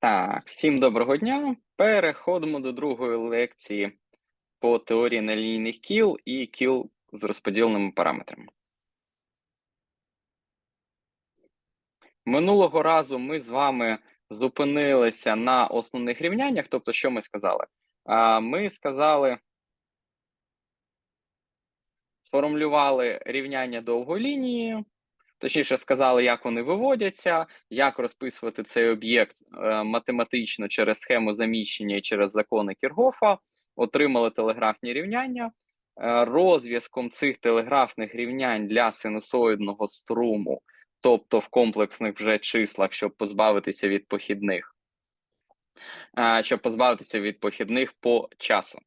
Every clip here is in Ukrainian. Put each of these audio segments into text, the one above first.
Так, всім доброго дня. Переходимо до другої лекції по теорії нелінійних кіл і кіл з розподіленими параметрами. Минулого разу ми з вами зупинилися на основних рівняннях. Тобто, що ми сказали? Ми сказали, сформулювали рівняння довгої лінії, точніше сказали, як вони виводяться, як розписувати цей об'єкт е, математично через схему заміщення і через закони Кіргофа, отримали телеграфні рівняння. Е, розв'язком цих телеграфних рівнянь для синусоїдного струму, тобто в комплексних вже числах, щоб позбавитися від похідних, е, щоб позбавитися від похідних по часу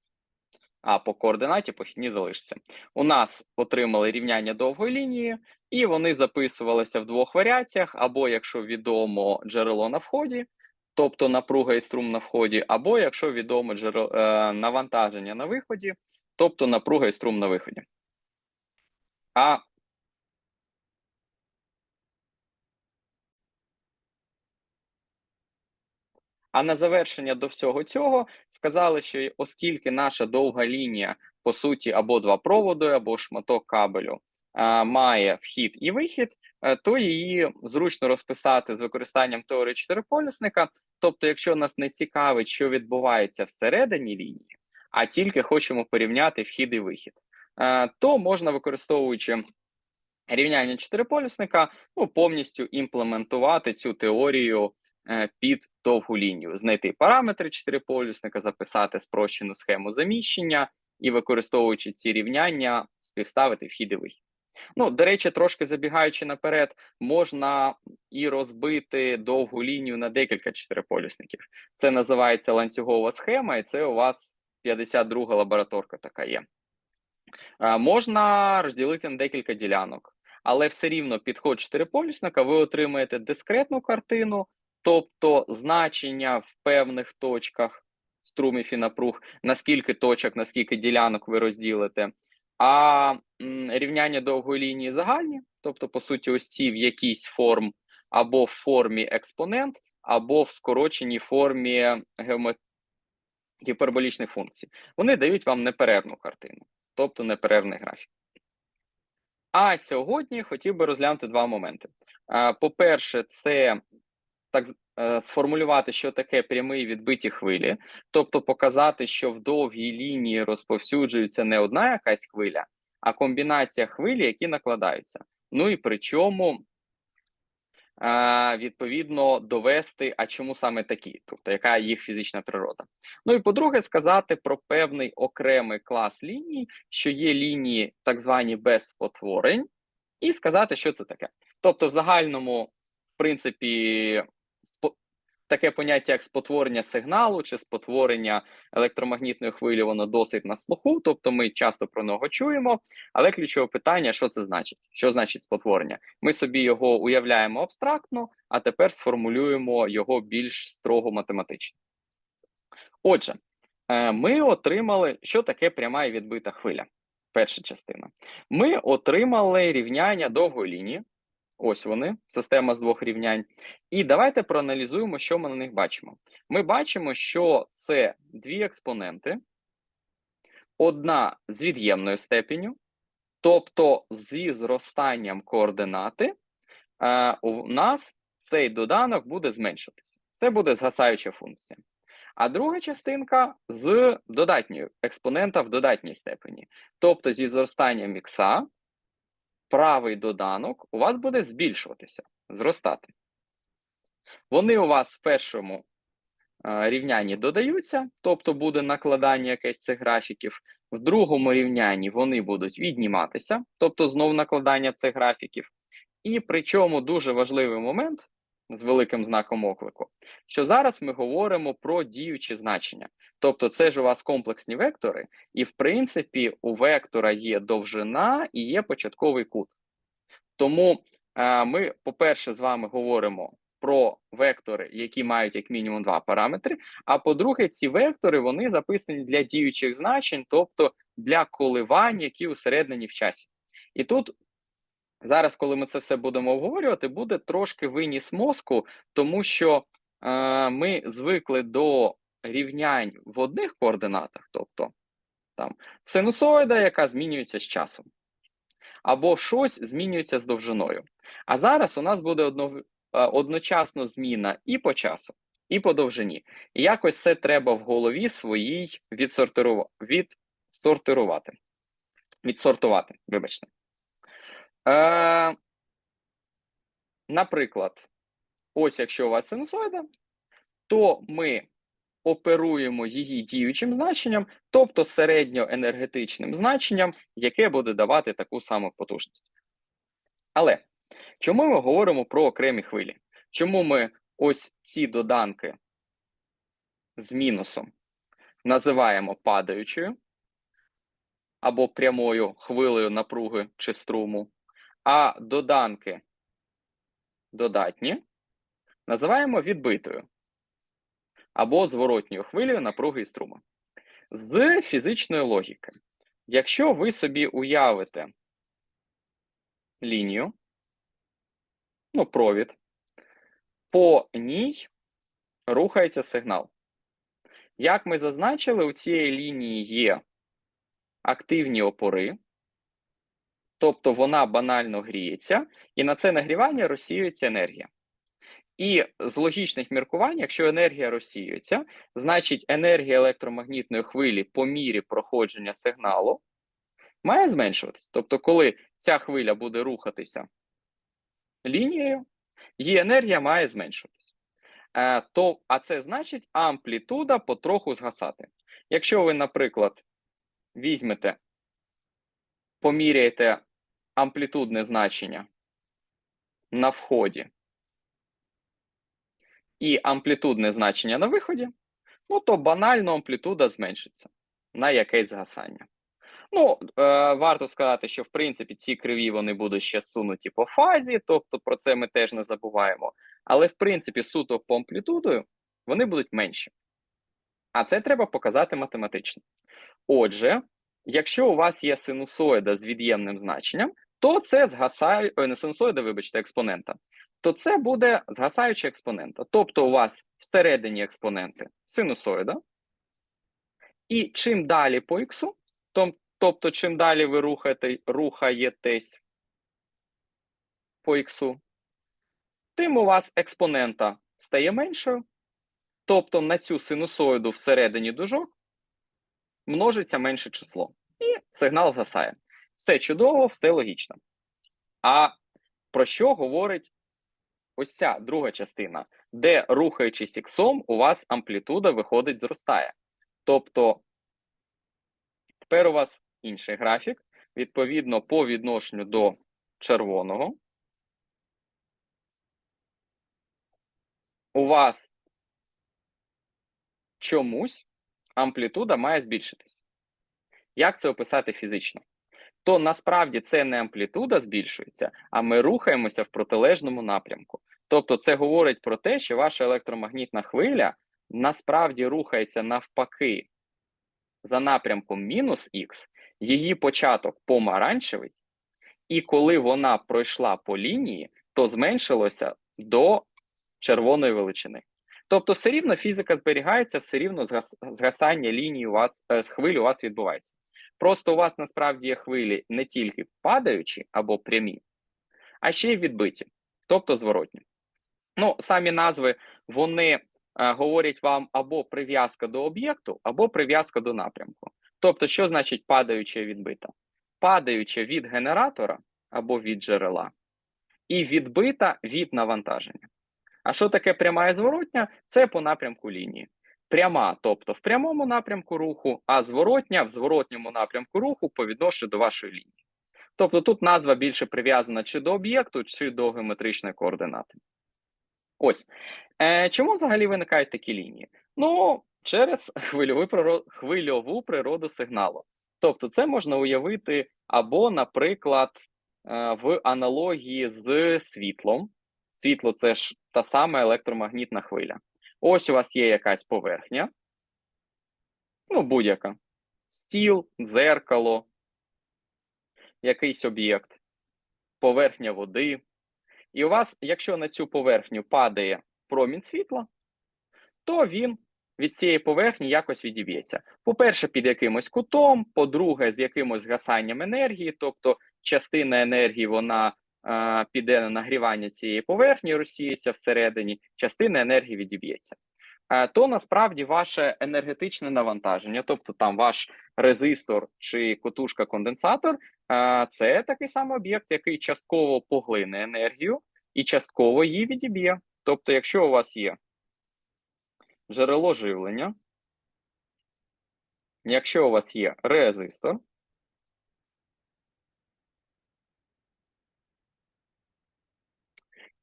а по координаті похідні залишаться. У нас отримали рівняння довгої лінії, і вони записувалися в двох варіаціях: або якщо відомо джерело на вході, тобто напруга і струм на вході, або якщо відомо джерело, е, навантаження на виході, тобто напруга і струм на виході. А А на завершення до всього цього сказали, що оскільки наша довга лінія, по суті, або два проводи, або шматок кабелю має вхід і вихід, е, то її зручно розписати з використанням теорії чотириполюсника. Тобто, якщо нас не цікавить, що відбувається всередині лінії, а тільки хочемо порівняти вхід і вихід, е, то можна використовуючи. Рівняння чотириполюсника ну, повністю імплементувати цю теорію під довгу лінію, знайти параметри чотириполюсника, записати спрощену схему заміщення і, використовуючи ці рівняння, співставити вхід і вихід. Ну, до речі, трошки забігаючи наперед, можна і розбити довгу лінію на декілька чотириполюсників. Це називається ланцюгова схема, і це у вас 52 лабораторка така є. Е, можна розділити на декілька ділянок, але все рівно підход чотириполюсника ви отримаєте дискретну картину, тобто значення в певних точках струмів і напруг, наскільки точок, наскільки ділянок ви розділите, а рівняння довгої лінії загальні, тобто, по суті, ось ці в якійсь форм або в формі експонент, або в скороченій формі гіперболічних функцій. Вони дають вам неперервну картину, тобто неперервний графік. А сьогодні хотів би розглянути два моменти. По-перше, це так е, сформулювати, що таке прямий відбиті хвилі, тобто показати, що в довгій лінії розповсюджується не одна якась хвиля, а комбінація хвилі, які накладаються. Ну і причому. Відповідно, довести, а чому саме такі, тобто яка їх фізична природа. Ну і по-друге, сказати про певний окремий клас ліній, що є лінії так звані без спотворень, і сказати, що це таке. Тобто, в загальному, в принципі, таке поняття, як спотворення сигналу чи спотворення електромагнітної хвилі, воно досить на слуху, тобто ми часто про нього чуємо. Але ключове питання, що це значить? Що значить спотворення? Ми собі його уявляємо абстрактно, а тепер сформулюємо його більш строго математично. Отже, е, ми отримали, що таке пряма і відбита хвиля. Перша частина. Ми отримали рівняння довгої лінії, Ось вони, система з двох рівнянь. І давайте проаналізуємо, що ми на них бачимо. Ми бачимо, що це дві експоненти, одна з від'ємною степеню, тобто зі зростанням координати, е, у нас цей доданок буде зменшуватися. Це буде згасаюча функція. А друга частинка з додатньою експонента в додатній степені. Тобто зі зростанням ікса правий доданок у вас буде збільшуватися, зростати. Вони у вас в першому е, рівнянні додаються, тобто буде накладання якесь цих графіків. В другому рівнянні вони будуть відніматися, тобто знову накладання цих графіків. І причому дуже важливий момент з великим знаком оклику, що зараз ми говоримо про діючі значення. Тобто, це ж у вас комплексні вектори, і в принципі у вектора є довжина і є початковий кут. Тому е, ми, по-перше, з вами говоримо про вектори, які мають як мінімум два параметри. А по-друге, ці вектори вони записані для діючих значень, тобто для коливань, які усереднені в часі. І тут Зараз, коли ми це все будемо обговорювати, буде трошки виніс мозку, тому що е, ми звикли до рівнянь в одних координатах, тобто там синусоїда, яка змінюється з часом, або щось змінюється з довжиною. А зараз у нас буде одно, е, одночасно зміна і по часу, і по довжині. І якось це треба в голові своїй відсортиру... відсортирувати. Відсортувати, вибачте. Е, Наприклад, ось якщо у вас синусоїда, то ми оперуємо її діючим значенням, тобто середньоенергетичним значенням, яке буде давати таку саму потужність. Але чому ми говоримо про окремі хвилі? Чому ми ось ці доданки з мінусом називаємо падаючою або прямою хвилею напруги чи струму, а доданки додатні називаємо відбитою або зворотньою хвилею напруги і струму. З фізичної логіки, якщо ви собі уявите лінію, ну, провід, по ній рухається сигнал. Як ми зазначили, у цієї лінії є активні опори, тобто вона банально гріється, і на це нагрівання розсіюється енергія. І з логічних міркувань, якщо енергія розсіюється, значить енергія електромагнітної хвилі по мірі проходження сигналу має зменшуватися. Тобто, коли ця хвиля буде рухатися лінією, її енергія має зменшуватися. Е, А це значить амплітуда потроху згасати. Якщо ви, наприклад, візьмете, поміряєте амплітудне значення на вході і амплітудне значення на виході, ну то банально амплітуда зменшиться на якесь згасання. Ну, е, варто сказати, що в принципі ці криві вони будуть ще сунуті по фазі, тобто про це ми теж не забуваємо. Але в принципі, суто по амплітудою вони будуть менші. А це треба показати математично. Отже, якщо у вас є синусоїда з від'ємним значенням, то це згасає, не синусоїда, вибачте, експонента, то це буде згасаюча експонента. Тобто у вас всередині експоненти синусоїда, і чим далі по іксу, тобто чим далі ви рухаєте, рухаєтесь по іксу, тим у вас експонента стає меншою, тобто на цю синусоїду всередині дужок множиться менше число. Сигнал згасає. Все чудово, все логічно. А про що говорить ось ця друга частина, де рухаючись іксом, у вас амплітуда виходить, зростає. Тобто тепер у вас інший графік, відповідно, по відношенню до червоного. У вас чомусь амплітуда має збільшитись. Як це описати фізично? То насправді це не амплітуда збільшується, а ми рухаємося в протилежному напрямку. Тобто, це говорить про те, що ваша електромагнітна хвиля насправді рухається навпаки за напрямком мінус х, її початок помаранчевий, і коли вона пройшла по лінії, то зменшилося до червоної величини. Тобто, все рівно фізика зберігається, все рівно згасання лінії у вас е, у вас відбувається. Просто у вас насправді є хвилі не тільки падаючі або прямі, а ще й відбиті, тобто зворотні. Ну, самі назви вони е, говорять вам або прив'язка до об'єкту, або прив'язка до напрямку. Тобто, що значить падаюча відбита? Падаюча від генератора або від джерела, і відбита від навантаження. А що таке пряма і зворотня? Це по напрямку лінії. Пряма, тобто в прямому напрямку руху, а зворотня в зворотньому напрямку руху по відношенню до вашої лінії. Тобто тут назва більше прив'язана чи до об'єкту, чи до геометричної координати. Ось. Е, Чому взагалі виникають такі лінії? Ну, через хвильову природу, хвильову природу сигналу. Тобто, це можна уявити або, наприклад, е, в аналогії з світлом. Світло це ж та сама електромагнітна хвиля. Ось у вас є якась поверхня, ну, будь-яка. Стіл, дзеркало, якийсь об'єкт, поверхня води. І у вас, якщо на цю поверхню падає промінь світла, то він від цієї поверхні якось відіб'ється. По-перше, під якимось кутом, по-друге, з якимось гасанням енергії, тобто частина енергії вона піде на нагрівання цієї поверхні, розсіється всередині, частина енергії відіб'ється. То насправді ваше енергетичне навантаження, тобто там ваш резистор чи котушка конденсатор, е, це такий самий об'єкт, який частково поглине енергію і частково її відіб'є. Тобто, якщо у вас є джерело живлення, якщо у вас є резистор,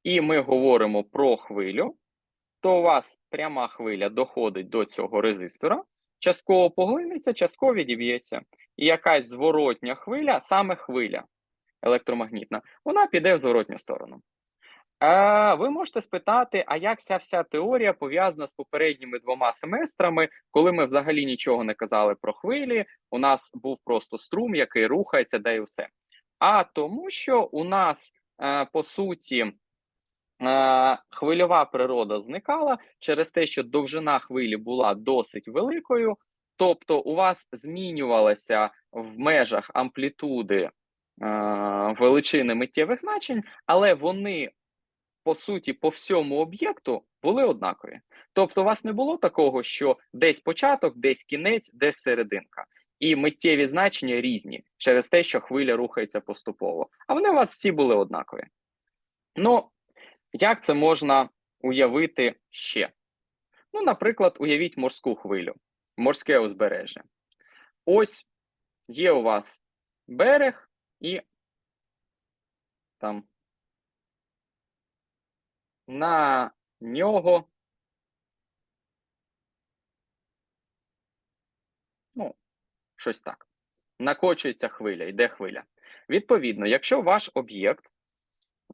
і ми говоримо про хвилю, то у вас пряма хвиля доходить до цього резистора, частково поглинеться, частково відіб'ється. І якась зворотня хвиля, саме хвиля електромагнітна, вона піде в зворотню сторону. Е, ви можете спитати, а як ця вся теорія пов'язана з попередніми двома семестрами, коли ми взагалі нічого не казали про хвилі, у нас був просто струм, який рухається, де і все. А тому, що у нас е, по суті хвильова природа зникала через те, що довжина хвилі була досить великою, тобто у вас змінювалася в межах амплітуди е, величини миттєвих значень, але вони по суті, по всьому об'єкту були однакові. Тобто, у вас не було такого, що десь початок, десь кінець, десь серединка. І миттєві значення різні через те, що хвиля рухається поступово. А вони у вас всі були однакові. Ну, як це можна уявити ще? Ну, наприклад, уявіть морську хвилю, морське узбережжя. Ось є у вас берег і там на нього. Ну, щось так. Накочується хвиля, йде хвиля. Відповідно, якщо ваш об'єкт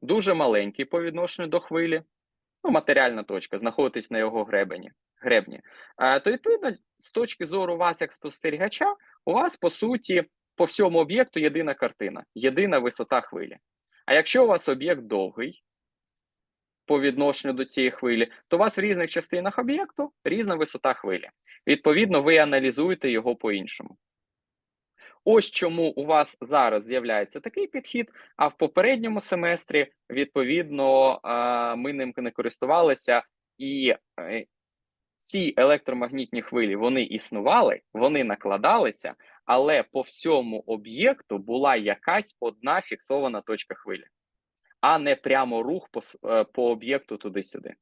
дуже маленький по відношенню до хвилі, ну, матеріальна точка, знаходитесь на його гребені, гребні, то відповідно, з точки зору вас, як спостерігача, у вас, по суті, по всьому об'єкту єдина картина, єдина висота хвилі. А якщо у вас об'єкт довгий, по відношенню до цієї хвилі, то у вас в різних частинах об'єкту різна висота хвилі. Відповідно, ви аналізуєте його по-іншому. Ось чому у вас зараз з'являється такий підхід, а в попередньому семестрі, відповідно, ми ним не користувалися, і е, ці електромагнітні хвилі вони існували, вони накладалися, але по всьому об'єкту була якась одна фіксована точка хвилі а не прямо рух по, е, по об'єкту туди-сюди.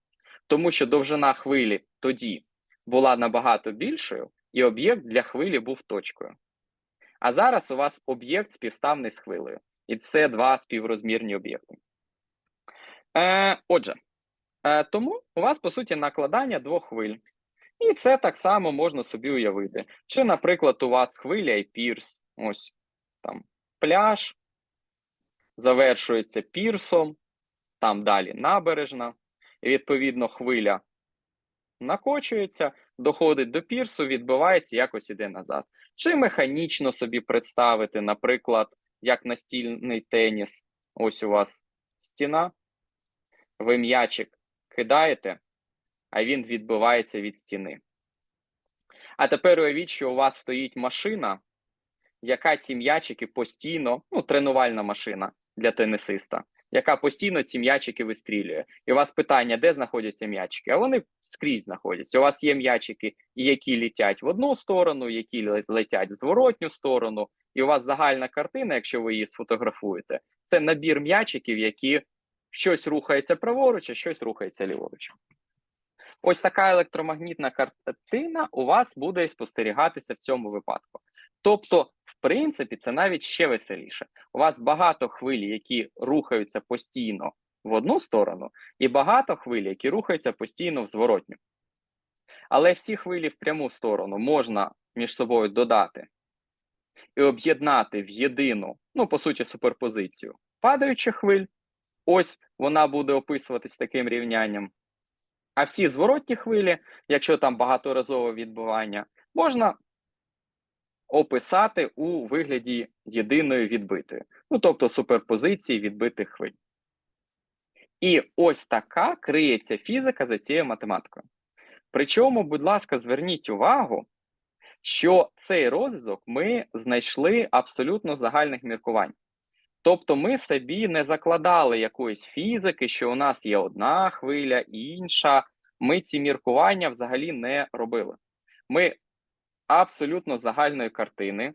Тому що довжина хвилі тоді була набагато більшою, і об'єкт для хвилі був точкою. А зараз у вас об'єкт співставний з хвилею. І це два співрозмірні об'єкти. Е, Отже, е, тому у вас, по суті, накладання двох хвиль. І це так само можна собі уявити. Чи, наприклад, у вас хвиля і пірс, ось там пляж, завершується пірсом, там далі набережна, і відповідно хвиля накочується, доходить до пірсу, відбивається, якось іде назад. Чи механічно собі представити, наприклад, як настільний теніс, ось у вас стіна, ви м'ячик кидаєте, а він відбивається від стіни. А тепер уявіть, що у вас стоїть машина, яка ці м'ячики постійно, ну, тренувальна машина, для тенісиста, яка постійно ці м'ячики вистрілює. І у вас питання, де знаходяться м'ячики? А вони скрізь знаходяться. У вас є м'ячики, які літять в одну сторону, які летять в зворотню сторону. І у вас загальна картина, якщо ви її сфотографуєте, це набір м'ячиків, які щось рухається праворуч, а щось рухається ліворуч. Ось така електромагнітна картина у вас буде спостерігатися в цьому випадку. Тобто принципі, це навіть ще веселіше. У вас багато хвиль, які рухаються постійно в одну сторону, і багато хвиль, які рухаються постійно в зворотню. Але всі хвилі в пряму сторону можна між собою додати і об'єднати в єдину, ну, по суті, суперпозицію падаючих хвиль. Ось вона буде описуватись таким рівнянням. А всі зворотні хвилі, якщо там багаторазове відбування, можна описати у вигляді єдиної відбитої, ну тобто суперпозиції відбитих хвиль. І ось така криється фізика за цією математикою. Причому, будь ласка, зверніть увагу, що цей розв'язок ми знайшли абсолютно загальних міркувань. Тобто ми собі не закладали якоїсь фізики, що у нас є одна хвиля, інша. Ми ці міркування взагалі не робили. Ми абсолютно загальної картини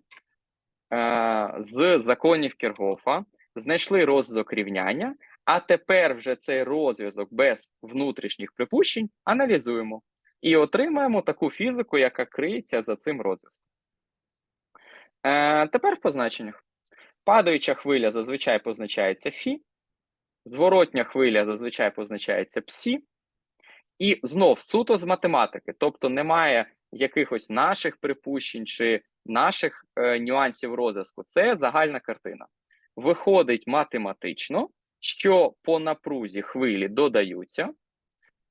е, з законів Кіргофа знайшли розв'язок рівняння, а тепер вже цей розв'язок без внутрішніх припущень аналізуємо і отримаємо таку фізику, яка криється за цим розв'язком. Е, тепер в позначеннях. Падаюча хвиля зазвичай позначається фі, зворотня хвиля зазвичай позначається псі, і знов суто з математики, тобто немає якихось наших припущень чи наших е, нюансів розв'язку. Це загальна картина. Виходить математично, що по напрузі хвилі додаються,